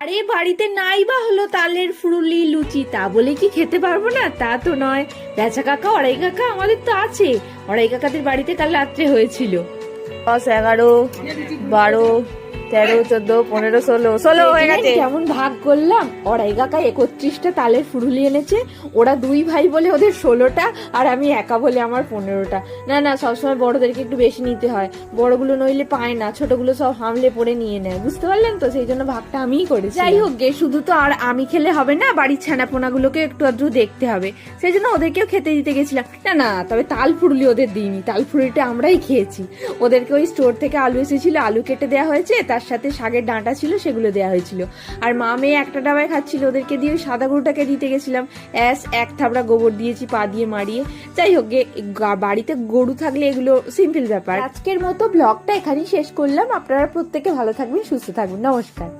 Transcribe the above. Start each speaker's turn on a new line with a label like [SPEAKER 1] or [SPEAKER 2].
[SPEAKER 1] আরে, বাড়িতে নাই বা হলো তালের ফুরুলি, লুচি, তা বলে কি খেতে পারব না? তা তো নয়। বেচা কাকা, অড়াই কাকা, আমাদের তো আছে। অড়াই কাকাদের বাড়িতে কাল রাত্রে হয়েছিল।
[SPEAKER 2] দশ, এগারো, বারো তেরো চোদ্দ পনেরো ষোলো ষোলো হয়ে গেছে।
[SPEAKER 1] কেমন ভাগ করলাম? অড়াই কাকা একত্রিশটা তালের ফুরুলি এনেছে ওরা দুই ভাই বলে ওদের ষোলোটা আর আমি একা বলে আমার পনেরোটা। না না সবসময় বড়দেরকে একটু বেশি নিতে হয়। বড়গুলো নইলে পায় না ছোটগুলো সব হামলে পড়ে নিয়ে নেয়। বুঝতে পারলেন তো? সেই জন্য ভাগটা আমিই করেছি। যাই হোক গে শুধু তো আর আমি খেলে হবে না বাড়ির ছানাপোনাগুলোকে একটু আধটু দেখতে হবে। সেই জন্য ওদেরকেও খেতে দিতে গেছিলাম। না না তবে তাল ফুরুলি ওদের দিইনি। তাল ফুরুলিটা আমরাই খেয়েছি। ওদেরকে ওই স্টোর থেকে আলু এসেছিল আলু কেটে দেওয়া হয়েছে তার সাথে শাগের ডাঁটা ছিল, সেগুলো দেওয়া হয়েছিল। আর মা মেয়ে একটা ডাবায় খাচ্ছিল, ওদেরকে দিয়ে ওই সাদা গরুটাকে দিতে গেছিলাম। অ্যাস, এক থাবড়া গোবর দিয়েছি, পা দিয়ে মারিয়ে যাই হোক বাড়িতে গরু থাকলে এগুলো সিম্পল ব্যাপার। আজকের মতো ব্লগটা এখানেই শেষ করলাম। আপনারা প্রত্যেকে ভালো থাকবেন, সুস্থ থাকবেন। নমস্কার।